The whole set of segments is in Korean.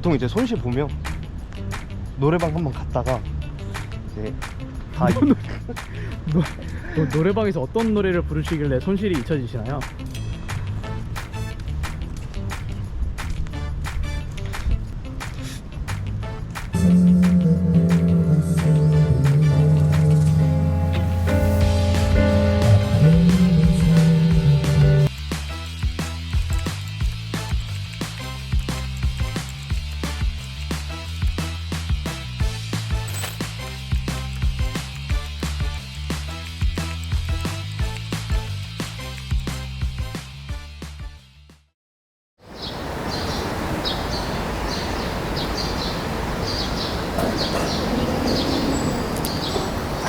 보통 이제 손실 보면 노래방 한번 갔다가 이제 다 이- 노, 노래방에서 어떤 노래를 부르시길래 손실이 잊혀지시나요?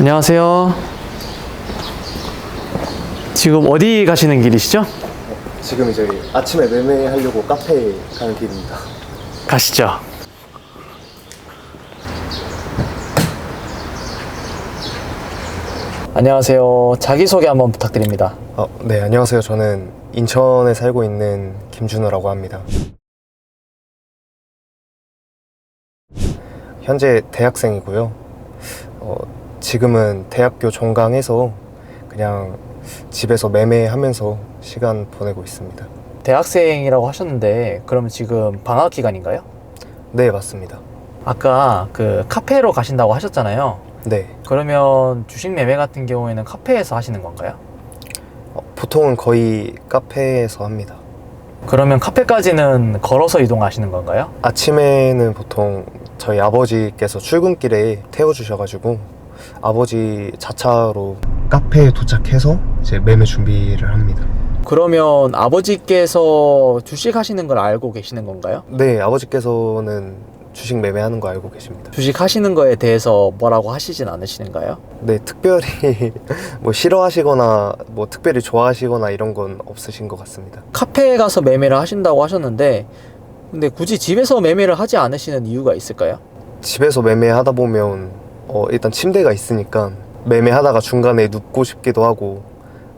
안녕하세요. 지금 어디 가시는 길이시죠? 지금 이제 아침에 매매하려고 카페에 가는 길입니다. 가시죠. 안녕하세요. 자기소개 한번 부탁드립니다. 어, 네, 안녕하세요. 저는 인천에 살고 있는 김준호라고 합니다. 현재 대학생이고요. 어, 지금은 대학교 종강해서 그냥 집에서 매매하면서 시간 보내고 있습니다. 대학생이라고 하셨는데 그러면 지금 방학 기간인가요? 네, 맞습니다. 아까 그 카페로 가신다고 하셨잖아요. 네. 그러면 주식 매매 같은 경우에는 카페에서 하시는 건가요? 어, 보통은 거의 카페에서 합니다. 그러면 카페까지는 걸어서 이동하시는 건가요? 아침에는 보통 저희 아버지께서 출근길에 태워주셔가지고 아버지 자차로 카페에 도착해서 이제 매매 준비를 합니다. 그러면 아버지께서 주식 하시는 걸 알고 계시는 건가요? 네, 아버지께서는 주식 매매하는 거 알고 계십니다. 주식 하시는 거에 대해서 뭐라고 하시진 않으시는가요? 네, 특별히 뭐 싫어하시거나 뭐 특별히 좋아하시거나 이런 건 없으신 것 같습니다. 카페에 가서 매매를 하신다고 하셨는데 근데 굳이 집에서 매매를 하지 않으시는 이유가 있을까요? 집에서 매매하다 보면 어, 일단 침대가 있으니까 매매하다가 중간에 눕고 싶기도 하고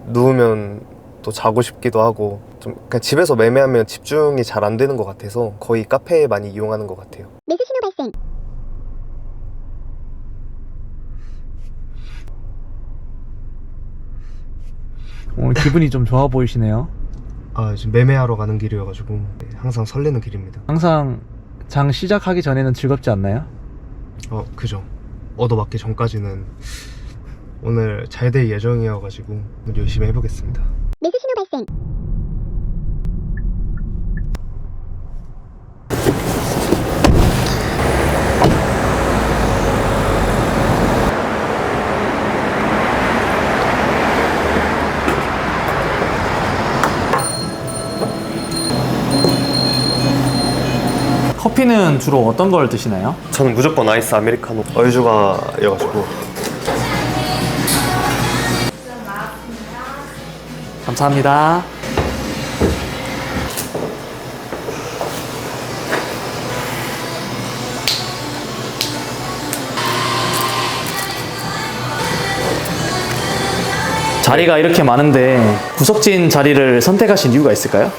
누우면 또 자고 싶기도 하고 좀 그냥 집에서 매매하면 집중이 잘 안 되는 것 같아서 거의 카페에 많이 이용하는 것 같아요. 매수 신호 발생. 오늘 기분이 좀 좋아 보이시네요. 아 지금 매매하러 가는 길이어가지고 네, 항상 설레는 길입니다. 항상 장 시작하기 전에는 즐겁지 않나요? 어 그죠. 얻어맞기 전까지는 오늘 잘 될 예정이어가지고 열심히 해보겠습니다. 매수 신호 발생. 커피는 주로 어떤 걸 드시나요? 저는 무조건 아이스 아메리카노 얼주가여가지고 감사합니다. 자리가 이렇게 많은데 구석진 자리를 선택하신 이유가 있을까요?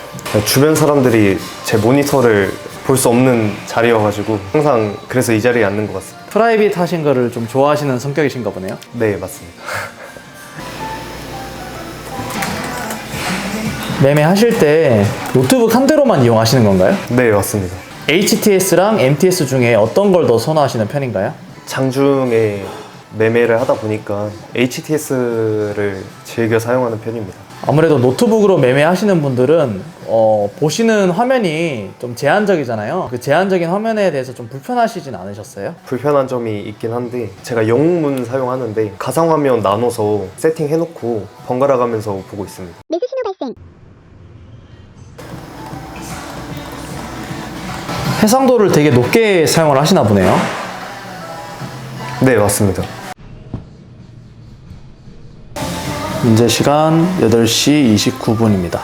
주변 사람들이 제 모니터를 볼 수 없는 자리여가지고 항상 그래서 이 자리에 앉는 것 같습니다. 프라이빗 하신 거를 좀 좋아하시는 성격이신가 보네요. 네 맞습니다. 매매하실 때 노트북 한 대로만 이용하시는 건가요? 네 맞습니다. HTS랑 MTS 중에 어떤 걸 더 선호하시는 편인가요? 장중에 매매를 하다 보니까 HTS를 즐겨 사용하는 편입니다. 아무래도 노트북으로 매매하시는 분들은 어, 보시는 화면이 좀 제한적이잖아요. 그 제한적인 화면에 대해서 좀 불편하시진 않으셨어요? 불편한 점이 있긴 한데 제가 영문 사용하는데 가상화면 나눠서 세팅해놓고 번갈아 가면서 보고 있습니다. 매수 신호 발생. 해상도를 되게 높게 사용을 하시나 보네요. 네 맞습니다. 현재 시간 8시 29분입니다.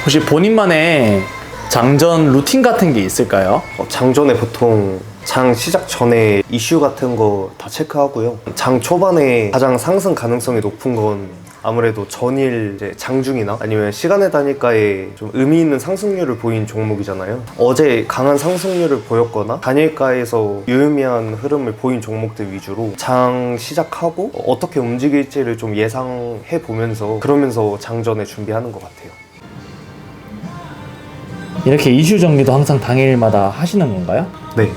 혹시 본인만의 장전 루틴 같은 게 있을까요? 어, 장전에 보통 장 시작 전에 이슈 같은 거 다 체크하고요. 장 초반에 가장 상승 가능성이 높은 건 아무래도 전일 이제 장중이나 아니면 시간의 단일가에 좀 의미 있는 상승률을 보인 종목이잖아요. 어제 강한 상승률을 보였거나 단일가에서 유의미한 흐름을 보인 종목들 위주로 장 시작하고 어떻게 움직일지를 좀 예상해 보면서 그러면서 장전에 준비하는 것 같아요. 이렇게 이슈 정리도 항상 당일마다 하시는 건가요? 네.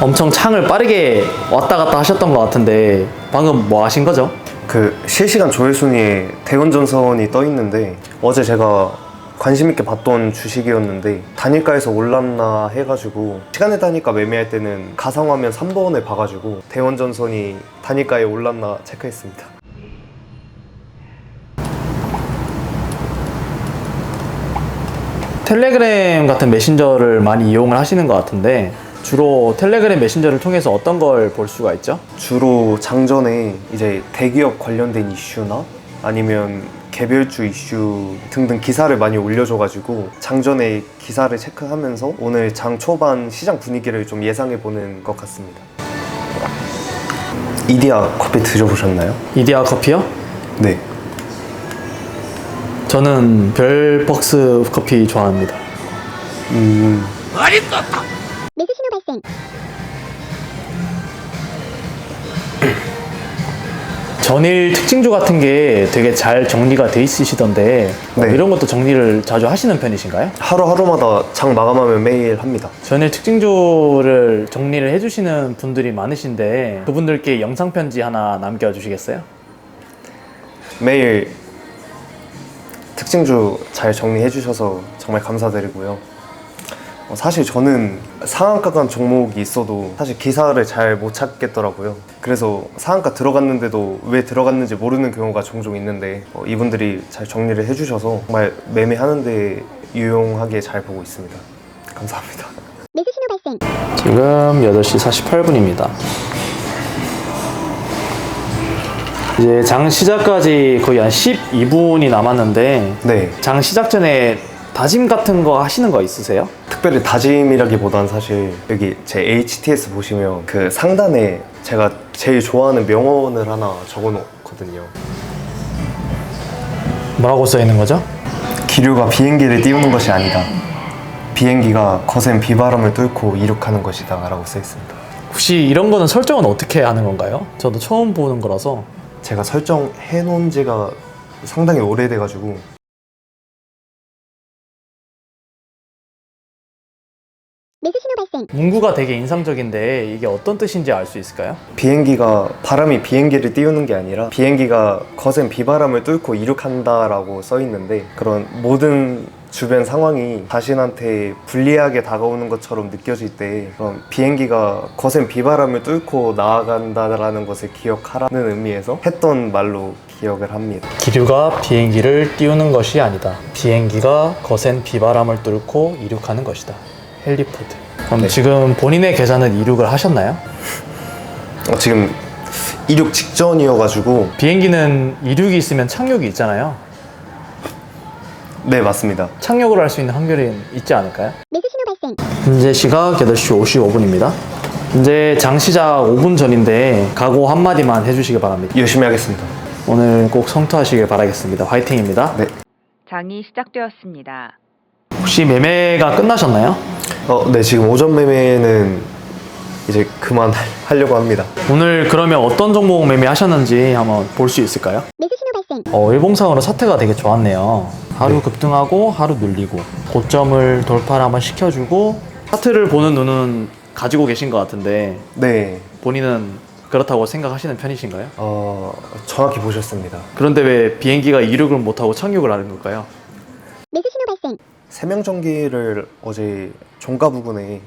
엄청 창을 빠르게 왔다 갔다 하셨던 것 같은데 방금 뭐 하신 거죠? 그 실시간 조회순위에 대원전선이 떠 있는데 어제 제가 관심 있게 봤던 주식이었는데 단일가에서 올랐나 해가지고 시간의 단일가 매매할 때는 가상화면 3번에 봐가지고 대원전선이 단일가에 올랐나 체크했습니다. 텔레그램 같은 메신저를 많이 이용을 하시는 것 같은데 주로 텔레그램 메신저를 통해서 어떤 걸 볼 수가 있죠? 주로 장전에 이제 대기업 관련된 이슈나 아니면 개별주 이슈 등등 기사를 많이 올려줘가지고 장전에 기사를 체크하면서 오늘 장 초반 시장 분위기를 좀 예상해 보는 것 같습니다. 이디야 커피 드셔보셨나요? 이디야 커피요? 네. 저는 별벅스 커피 좋아합니다. 음, 매수 신호 발생. 전일 특징주 같은 게 되게 잘 정리가 돼 있으시던데 어, 네. 이런 것도 정리를 자주 하시는 편이신가요? 하루하루마다 장 마감하면 매일 합니다. 전일 특징주를 정리를 해주시는 분들이 많으신데 그분들께 영상 편지 하나 남겨주시겠어요? 매일 특징주 잘 정리해 주셔서 정말 감사드리고요. 어, 사실 저는 상한가 간 종목이 있어도 사실 기사를 잘 못 찾겠더라고요. 그래서 상한가 들어갔는데도 왜 들어갔는지 모르는 경우가 종종 있는데 어, 이분들이 잘 정리를 해주셔서 정말 매매하는데 유용하게 잘 보고 있습니다. 감사합니다. 매수 신호 발생. 지금 8시 48분입니다. 이제 장 시작까지 거의 한 12분이 남았는데 네, 장 시작 전에 다짐 같은 거 하시는 거 있으세요? 특별히 다짐이라기보단 사실 여기 제 HTS 보시면 그 상단에 제가 제일 좋아하는 명언을 하나 적어놓거든요. 뭐라고 써 있는 거죠? 기류가 비행기를 띄우는 것이 아니다. 비행기가 거센 비바람을 뚫고 이륙하는 것이다 라고 써 있습니다. 혹시 이런 거는 설정은 어떻게 하는 건가요? 저도 처음 보는 거라서 제가 설정해 놓은 지가 상당히 오래돼가지고 문구가 되게 인상적인데 이게 어떤 뜻인지 알 수 있을까요? 비행기가 바람이 비행기를 띄우는 게 아니라 비행기가 거센 비바람을 뚫고 이륙한다라고 써 있는데 그런 모든 주변 상황이 자신한테 불리하게 다가오는 것처럼 느껴질 때 그런 비행기가 거센 비바람을 뚫고 나아간다라는 것을 기억하라는 의미에서 했던 말로 기억을 합니다. 기류가 비행기를 띄우는 것이 아니다. 비행기가 거센 비바람을 뚫고 이륙하는 것이다. 헬리포드. 그럼 네. 지금 본인의 계산은 이륙을 하셨나요? 어, 지금 이륙 직전이어가지고 비행기는 이륙이 있으면 착륙이 있잖아요. 네 맞습니다. 착륙을 할 수 있는 확률이 있지 않을까요? 매수 신호 발생. 현재 시각 8시 55분입니다. 현재 장 시작 5분 전인데 각오 한마디만 해주시기 바랍니다. 열심히 하겠습니다. 오늘 꼭 성투하시길 바라겠습니다. 화이팅입니다. 네. 장이 시작되었습니다. 혹시 매매가 끝나셨나요? 어, 네 지금 오전 매매는 이제 그만 하려고 합니다. 오늘 그러면 어떤 종목 매매하셨는지 한번 볼 수 있을까요? 매수 신호 발생. 어, 일봉상으로 사태가 되게 좋았네요. 하루 급등하고 하루 눌리고 고점을 돌파를 한번 시켜주고 차트를 보는 눈은 가지고 계신 것 같은데 네, 본인은 그렇다고 생각하시는 편이신가요? 어, 정확히 보셨습니다. 그런데 왜 비행기가 이륙을 못하고 착륙을 하는 걸까요? 매수 신호 발생. 세명 전기를 어제 종가 부근에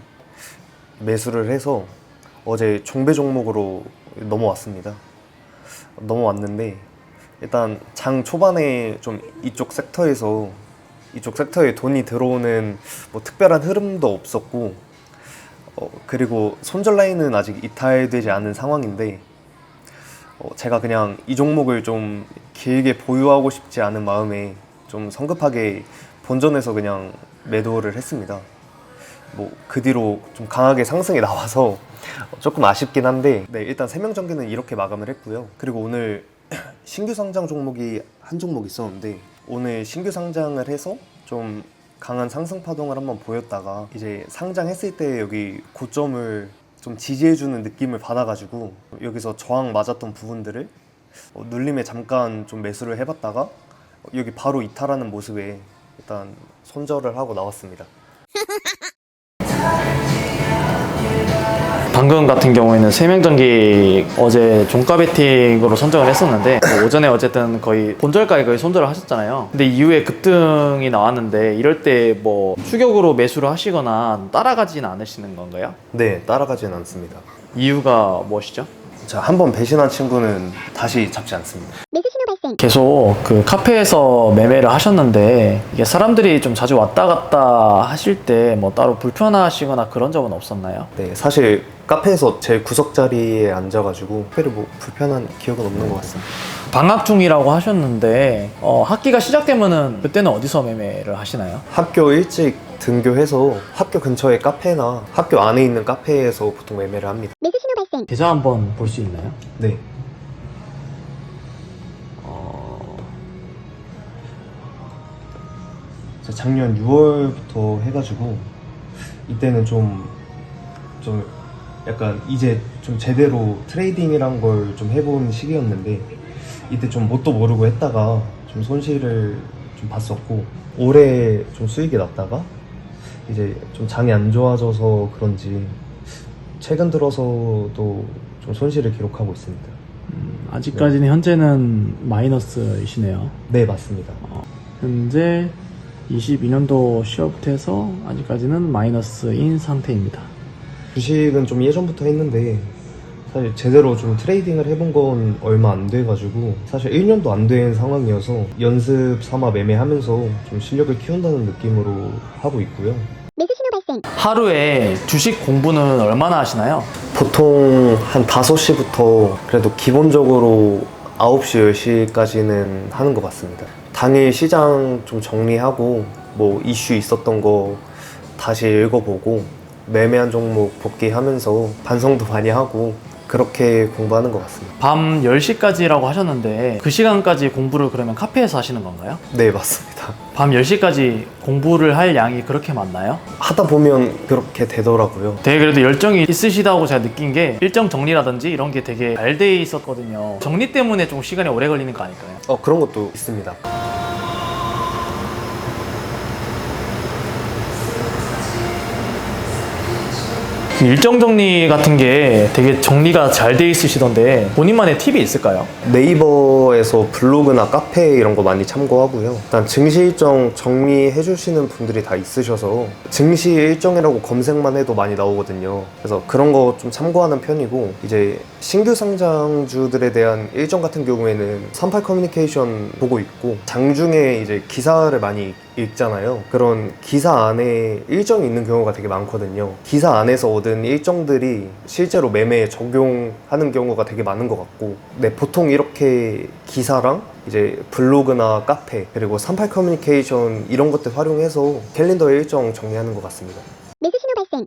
매수를 해서 어제 종배 종목으로 넘어왔습니다. 넘어왔는데 일단 장 초반에 좀 이쪽 섹터에서 이쪽 섹터에 돈이 들어오는 뭐 특별한 흐름도 없었고 어, 그리고 손절 라인은 아직 이탈되지 않은 상황인데 어, 제가 그냥 이 종목을 좀 길게 보유하고 싶지 않은 마음에 좀 성급하게 본전에서 그냥 매도를 했습니다. 뭐 그 뒤로 좀 강하게 상승이 나와서 조금 아쉽긴 한데 네, 일단 세명 전기는 이렇게 마감을 했고요. 그리고 오늘 신규 상장 종목이 한 종목 있었는데 오늘 신규 상장을 해서 좀 강한 상승 파동을 한번 보였다가 이제 상장했을 때 여기 고점을 좀 지지해주는 느낌을 받아가지고 여기서 저항 맞았던 부분들을 어, 눌림에 잠깐 좀 매수를 해봤다가 여기 바로 이탈하는 모습에 일단 손절을 하고 나왔습니다. 방금 같은 경우에는 세명전기 어제 종가 베팅으로 선정을 했었는데 뭐 오전에 어쨌든 거의 본절가에 거의 손절을 하셨잖아요. 근데 이후에 급등이 나왔는데 이럴 때 뭐 추격으로 매수를 하시거나 따라가진 않으시는 건가요? 네, 따라가지는 않습니다. 이유가 무엇이죠? 자, 한 번 배신한 친구는 다시 잡지 않습니다. 매수 신 계속 그 카페에서 매매를 하셨는데 이게 사람들이 좀 자주 왔다 갔다 하실 때 뭐 따로 불편하시거나 그런 적은 없었나요? 네, 사실 카페에서 제 구석 자리에 앉아가지고 특별히 뭐 불편한 기억은 없는 것 같습니다. 방학 중이라고 하셨는데 어, 학기가 시작되면은 그때는 어디서 매매를 하시나요? 학교 일찍 등교해서 학교 근처의 카페나 학교 안에 있는 카페에서 보통 매매를 합니다. 매수 신호 발생. 계좌 한번 볼 수 있나요? 네. 작년 6월부터 해가지고 이때는 좀, 좀 약간 이제 좀 제대로 트레이딩이란 걸 좀 해본 시기였는데 이때 좀 뭣도 모르고 했다가 좀 손실을 좀 봤었고 올해 좀 수익이 났다가 이제 좀 장이 안 좋아져서 그런지 최근 들어서도 좀 손실을 기록하고 있습니다. 아직까지는 현재는 마이너스이시네요. 네, 맞습니다. 현재 22년도 10월부터 해서 아직까지는 마이너스인 상태입니다. 주식은 좀 예전부터 했는데 사실 제대로 좀 트레이딩을 해본 건 얼마 안 돼가지고 사실 1년도 안 된 상황이어서 연습 삼아 매매하면서 좀 실력을 키운다는 느낌으로 하고 있고요. 매수 신호 발생. 하루에 주식 공부는 얼마나 하시나요? 보통 한 5시부터 그래도 기본적으로 9시, 10시까지는 하는 것 같습니다. 당일 시장 좀 정리하고 뭐 이슈 있었던 거 다시 읽어보고 매매한 종목 복귀하면서 반성도 많이 하고 그렇게 공부하는 것 같습니다. 밤 10시까지라고 하셨는데 그 시간까지 공부를 그러면 카페에서 하시는 건가요? 네, 맞습니다. 밤 10시까지 공부를 할 양이 그렇게 많나요? 하다 보면 그렇게 되더라고요. 되게 그래도 열정이 있으시다고 제가 느낀 게 일정 정리라든지 이런 게 되게 잘 돼 있었거든요. 정리 때문에 좀 시간이 오래 걸리는 거 아닐까요? 어, 그런 것도 있습니다. 일정 정리 같은 게 되게 정리가 잘 돼 있으시던데 본인만의 팁이 있을까요? 네이버에서 블로그나 카페 이런 거 많이 참고하고요. 일단 증시 일정 정리해 주시는 분들이 다 있으셔서 증시 일정이라고 검색만 해도 많이 나오거든요. 그래서 그런 거 좀 참고하는 편이고 이제 신규 상장주들에 대한 일정 같은 경우에는 38 커뮤니케이션 보고 있고 장중에 이제 기사를 많이 읽잖아요. 그런 기사 안에 일정이 있는 경우가 되게 많거든요. 기사 안에서 얻은 일정들이 실제로 매매에 적용하는 경우가 되게 많은 것 같고, 네, 보통 이렇게 기사랑 이제 블로그나 카페, 그리고 38 커뮤니케이션 이런 것들 활용해서 캘린더 일정 정리하는 것 같습니다. 매수 신호 발생.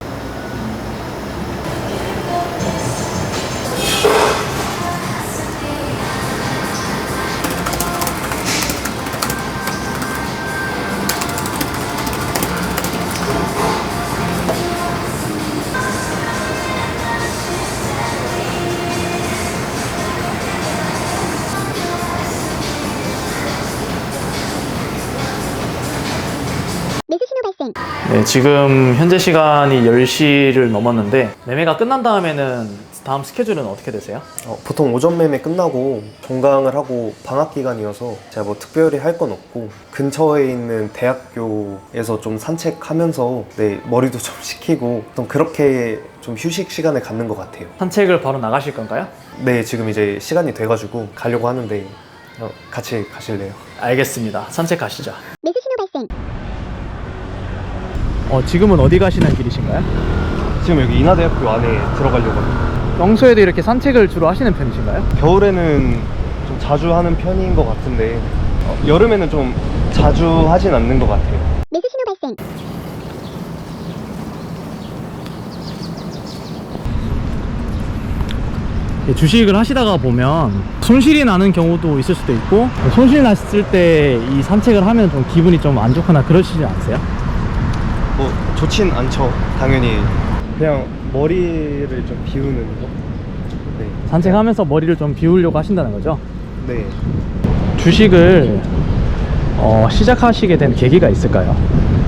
지금 현재 시간이 10시를 넘었는데 매매가 끝난 다음에는 다음 스케줄은 어떻게 되세요? 어, 보통 오전 매매 끝나고 종강을 하고 방학 기간이어서 제가 뭐 특별히 할 건 없고 근처에 있는 대학교에서 좀 산책하면서 네, 머리도 좀 식히고 좀 그렇게 좀 휴식 시간을 갖는 것 같아요. 산책을 바로 나가실 건가요? 네, 지금 이제 시간이 돼가지고 가려고 하는데 어, 같이 가실래요? 알겠습니다. 산책 가시죠. 매수 신호 발생. 어, 지금은 어디 가시는 길이신가요? 지금 여기 인하대학교 안에 들어가려고 합니다. 명소에도 이렇게 산책을 주로 하시는 편이신가요? 겨울에는 좀 자주 하는 편인 것 같은데 어, 여름에는 좀 자주 하진 않는 것 같아요. 매수 신호 발생. 예, 주식을 하시다가 보면 손실이 나는 경우도 있을 수도 있고 손실 났을 때 이 산책을 하면 좀 기분이 좀 안 좋거나 그러시지 않으세요? 뭐 좋진 않죠 당연히 그냥 머리를 좀 비우는 거 네. 산책하면서 머리를 좀 비우려고 하신다는 거죠? 네. 주식을 어, 시작하시게 된 계기가 있을까요?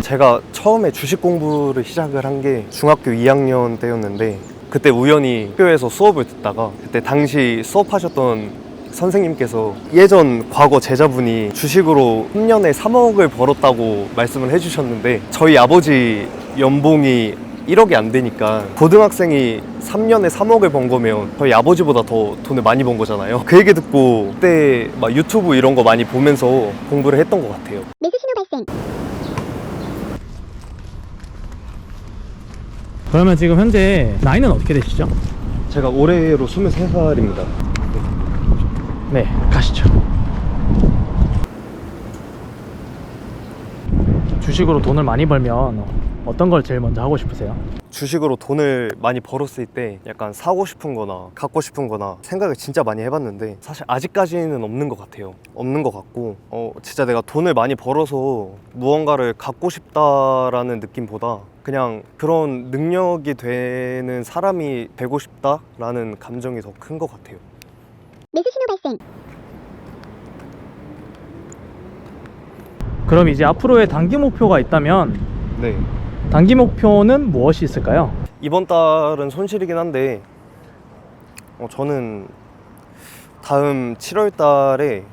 제가 처음에 주식 공부를 시작을 한 게 중학교 2학년 때였는데 그때 우연히 학교에서 수업을 듣다가 그때 당시 수업하셨던 선생님께서 예전 과거 제자분이 주식으로 3년에 3억을 벌었다고 말씀을 해주셨는데 저희 아버지 연봉이 1억이 안 되니까 고등학생이 3년에 3억을 번 거면 저희 아버지보다 더 돈을 많이 번 거잖아요. 그 얘기 듣고 그때 막 유튜브 이런 거 많이 보면서 공부를 했던 것 같아요. 매수 신호 발생. 그러면 지금 현재 나이는 어떻게 되시죠? 제가 올해로 23살입니다. 네, 가시죠. 주식으로 돈을 많이 벌면 어떤 걸 제일 먼저 하고 싶으세요? 주식으로 돈을 많이 벌었을 때 약간 사고 싶은 거나 갖고 싶은 거나 생각을 진짜 많이 해봤는데 사실 아직까지는 없는 것 같아요. 없는 것 같고 어, 진짜 내가 돈을 많이 벌어서 무언가를 갖고 싶다라는 느낌보다 그냥 그런 능력이 되는 사람이 되고 싶다라는 감정이 더 큰 것 같아요. 매수 신호 발생. 그럼 이제 앞으로의 단기 목표가 있다면 네. 단기 목표는 무엇이 있을까요? 이번 달은 손실이긴 한데 어, 저는 다음 7월 달에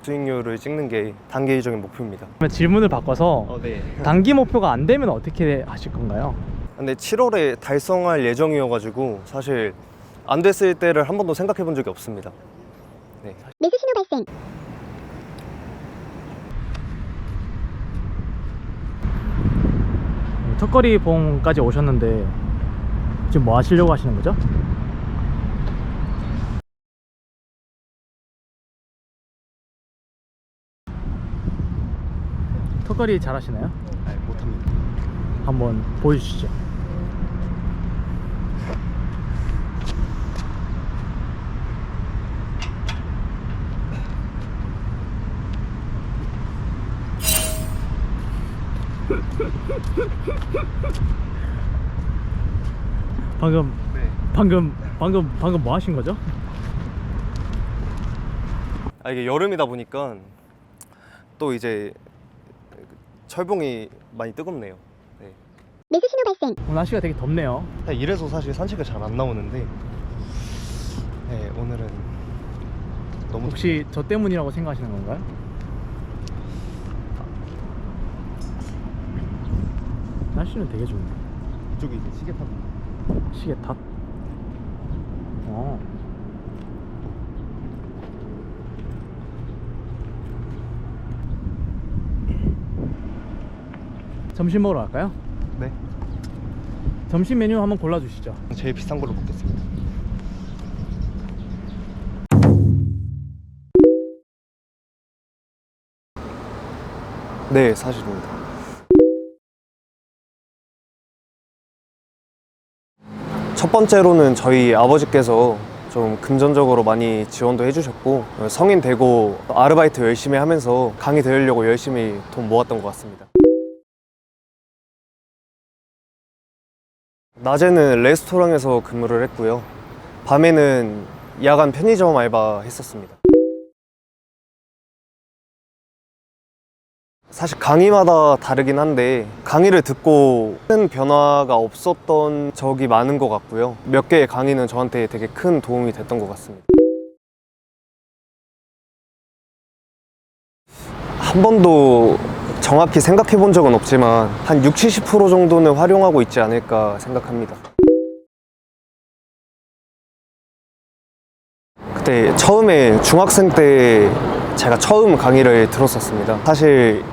수익률을 찍는 게 단기적인 목표입니다. 그러면 질문을 바꿔서 네. 단기 목표가 안 되면 어떻게 하실 건가요? 근데 7월에 달성할 예정이어가지고 사실 안 됐을 때를 한 번도 생각해 본 적이 없습니다. 매수 신호 발생. 턱걸이 봉까지 오셨는데 지금 뭐 하시려고 하시는 거죠? 턱걸이 잘 하시나요? 아, 못합니다. 한번 보여주시죠. 방금 네. 방금 방금 방금 뭐 하신 거죠? 아 이게 여름이다 보니까 또 이제 철봉이 많이 뜨겁네요. 네. 매수 신호 발생. 오늘 날씨가 되게 덥네요. 이래서 사실 산책을 잘 안 나오는데 네, 오늘은 너무 혹시 저 때문이라고 생각하시는 건가요? 날씨는 되게 좋네. 이쪽이 이제 시계 판 시계 탓. 어. 점심 먹으러 갈까요? 네. 점심 메뉴 한번 골라주시죠. 제일 비싼 걸로 먹겠습니다. 네, 사실입니다. 첫 번째로는 저희 아버지께서 좀 금전적으로 많이 지원도 해주셨고 성인 되고 아르바이트 열심히 하면서 강의 들으려고 열심히 돈 모았던 것 같습니다. 낮에는 레스토랑에서 근무를 했고요. 밤에는 야간 편의점 알바 했었습니다. 사실 강의마다 다르긴 한데 강의를 듣고 큰 변화가 없었던 적이 많은 것 같고요. 몇 개의 강의는 저한테 되게 큰 도움이 됐던 것 같습니다. 한 번도 정확히 생각해 본 적은 없지만 한 60, 70% 정도는 활용하고 있지 않을까 생각합니다. 그때 처음에 중학생 때 제가 처음 강의를 들었었습니다. 사실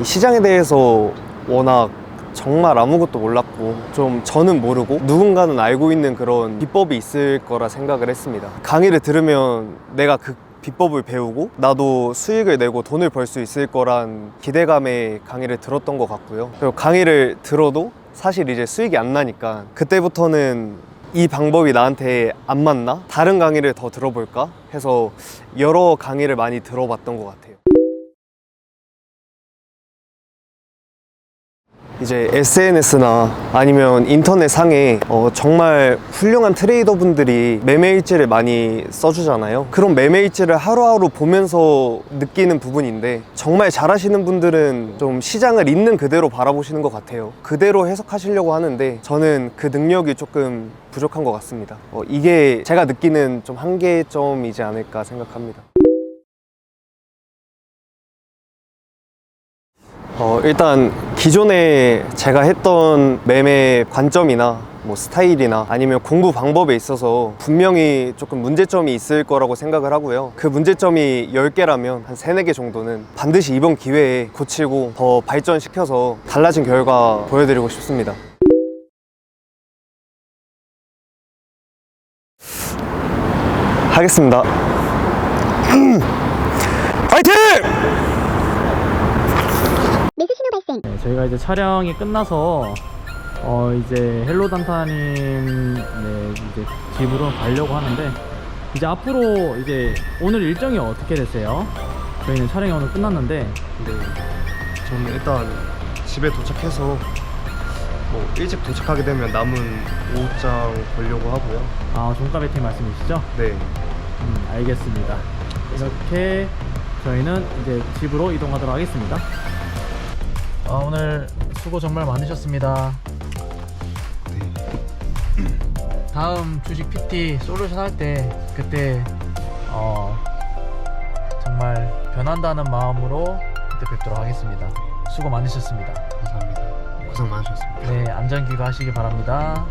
이 시장에 대해서 워낙 정말 아무것도 몰랐고 좀 저는 모르고 누군가는 알고 있는 그런 비법이 있을 거라 생각을 했습니다. 강의를 들으면 내가 그 비법을 배우고 나도 수익을 내고 돈을 벌 수 있을 거란 기대감에 강의를 들었던 것 같고요. 그리고 강의를 들어도 사실 이제 수익이 안 나니까 그때부터는 이 방법이 나한테 안 맞나? 다른 강의를 더 들어볼까? 해서 여러 강의를 많이 들어봤던 것 같아요. 이제 SNS나 아니면 인터넷 상에 어, 정말 훌륭한 트레이더 분들이 매매 일지를 많이 써주잖아요. 그런 매매 일지를 하루하루 보면서 느끼는 부분인데 정말 잘하시는 분들은 좀 시장을 있는 그대로 바라보시는 것 같아요. 그대로 해석하시려고 하는데 저는 그 능력이 조금 부족한 것 같습니다. 어, 이게 제가 느끼는 좀 한계점이지 않을까 생각합니다. 어, 일단 기존에 제가 했던 매매 관점이나 뭐 스타일이나 아니면 공부 방법에 있어서 분명히 조금 문제점이 있을 거라고 생각을 하고요. 그 문제점이 10개라면 한 3, 4개 정도는 반드시 이번 기회에 고치고 더 발전시켜서 달라진 결과 보여드리고 싶습니다. 하겠습니다. 파이팅! 매수 신호 발생. 네, 저희가 이제 촬영이 끝나서 어 이제 헬로 단타님 네, 이제 집으로 가려고 하는데 이제 앞으로 이제 오늘 일정이 어떻게 되세요? 저희는 촬영이 오늘 끝났는데 네, 저는 일단 집에 도착해서 뭐 일찍 도착하게 되면 남은 오후장 보려고 하고요. 아 종가 배팅 말씀이시죠? 네, 음, 알겠습니다. 이렇게 저희는 이제 집으로 이동하도록 하겠습니다. 아, 오늘 수고 정말 많으셨습니다. 다음 주식 PT 솔루션 할 때 그때 어, 정말 변한다는 마음으로 그때 뵙도록 하겠습니다. 수고 많으셨습니다. 감사합니다. 고생 많으셨습니다. 네, 안전 귀가 하시기 바랍니다.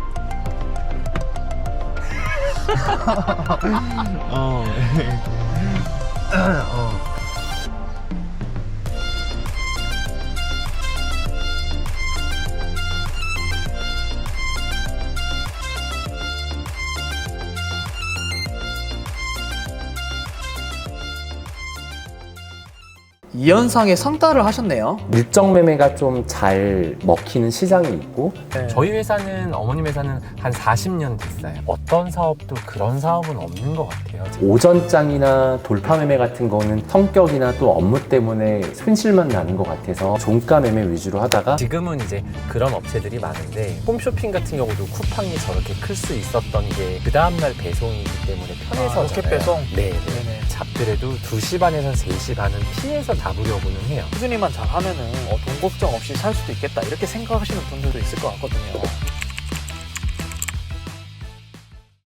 어, 어. 이현상에 상따를 하셨네요. 일정 매매가 좀 잘 먹히는 시장이 있고 저희 회사는 어머님 회사는 한 40년 됐어요. 어떤 사업도 그런 사업은 없는 것 같아요. 오전장이나 돌파 매매 같은 거는 성격이나 또 업무 때문에 손실만 나는 것 같아서 종가 매매 위주로 하다가 지금은 이제 그런 업체들이 많은데 홈쇼핑 같은 경우도 쿠팡이 저렇게 클 수 있었던 게 그 다음날 배송이기 때문에 편해서 아, 로켓 배송? 네, 네. 네네. 잡더라도 2시 반에서 3시 반은 피해서 잡으려고는 해요. 꾸준히만 잘 하면은 어, 돈 걱정 없이 살 수도 있겠다 이렇게 생각하시는 분들도 있을 것 같거든요.